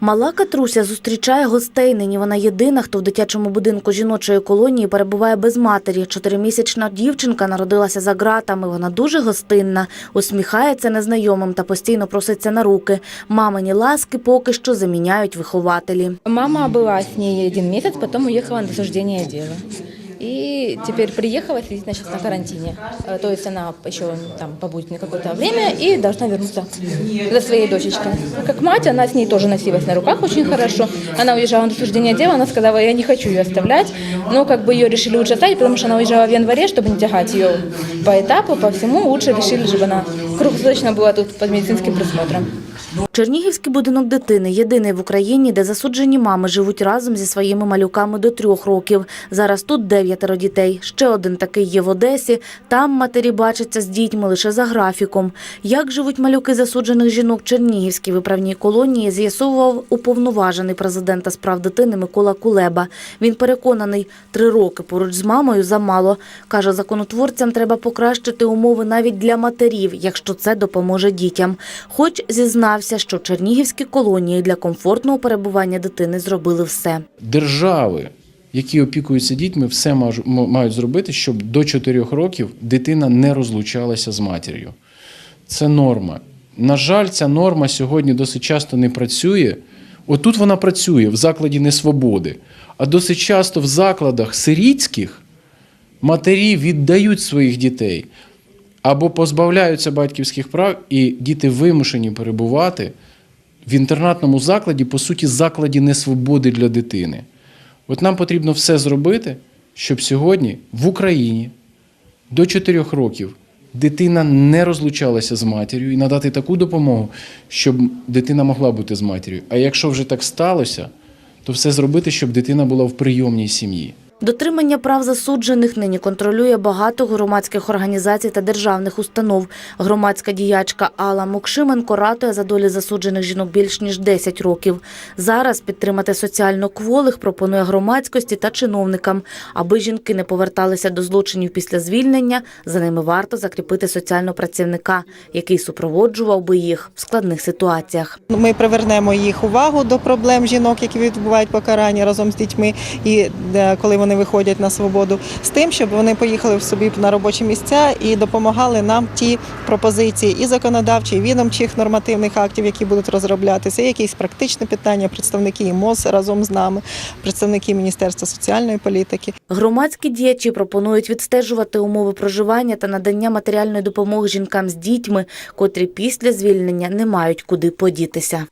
Мала Катруся зустрічає гостей. Нині вона єдина, хто в дитячому будинку жіночої колонії перебуває без матері. Чотиримісячна дівчинка народилася за ґратами. Вона дуже гостинна, усміхається незнайомим та постійно проситься на руки. Мамині ласки поки що заміняють вихователі. Мама была с ней один месяц, потом уехала на досуждение дела. И теперь приехала, сидит она сейчас на карантине. Э, То есть она еще там побудет на какое-то время и должна вернуться за своей дочечкой. Как мать, она с ней тоже носилась на руках очень хорошо. Она уезжала на досуждение дела, она сказала, я не хочу ее оставлять. Но как бы ее решили лучше оставить, потому что она уезжала в январе, чтобы не тягать ее по этапу, по всему. Лучше решили, чтобы она круглосуточно была тут под медицинским присмотром. Чернігівський будинок дитини єдиний в Україні, де засуджені мами живуть разом зі своїми малюками до трьох років. Зараз тут дев'ятеро дітей. Ще один такий є в Одесі. Там матері бачаться з дітьми лише за графіком. Як живуть малюки засуджених жінок Чернігівській виправній колонії, з'ясовував уповноважений президента з прав дитини Микола Кулеба. Він переконаний, три роки поруч з мамою замало. Каже, законотворцям треба покращити умови навіть для матерів, якщо це допоможе дітям. Хоч зізнався, що чернігівські колонії для комфортного перебування дитини зробили все. держави, які опікуються дітьми, все мають зробити, щоб до 4 років дитина не розлучалася з матір'ю. Це норма. На жаль, ця норма сьогодні досить часто не працює. Отут вона працює в закладі несвободи, а досить часто в закладах сирітських матері віддають своїх дітей або позбавляються батьківських прав, і діти вимушені перебувати в інтернатному закладі, по суті, закладі несвободи для дитини. От нам потрібно все зробити, щоб сьогодні в Україні до 4 років дитина не розлучалася з матір'ю і надати таку допомогу, щоб дитина могла бути з матір'ю. А якщо вже так сталося, то все зробити, щоб дитина була в прийомній сім'ї. Дотримання прав засуджених нині контролює багато громадських організацій та державних установ. Громадська діячка Алла Мокшименко ратує за долі засуджених жінок більш ніж 10 років. Зараз підтримати соціально кволих пропонує громадськості та чиновникам. Аби жінки не поверталися до злочинів після звільнення, за ними варто закріпити соціального працівника, який супроводжував би їх в складних ситуаціях. Ми привернемо їх увагу до проблем жінок, які відбувають покарання разом з дітьми, і е, коли вони виходять на свободу, з тим, щоб вони поїхали в собі на робочі місця і допомагали нам ті пропозиції і законодавчі, і відомчих нормативних актів, які будуть розроблятися, і якісь практичні питання, представники МОЗ разом з нами, представники Міністерства соціальної політики. Громадські діячі пропонують відстежувати умови проживання та надання матеріальної допомоги жінкам з дітьми, котрі після звільнення не мають куди подітися.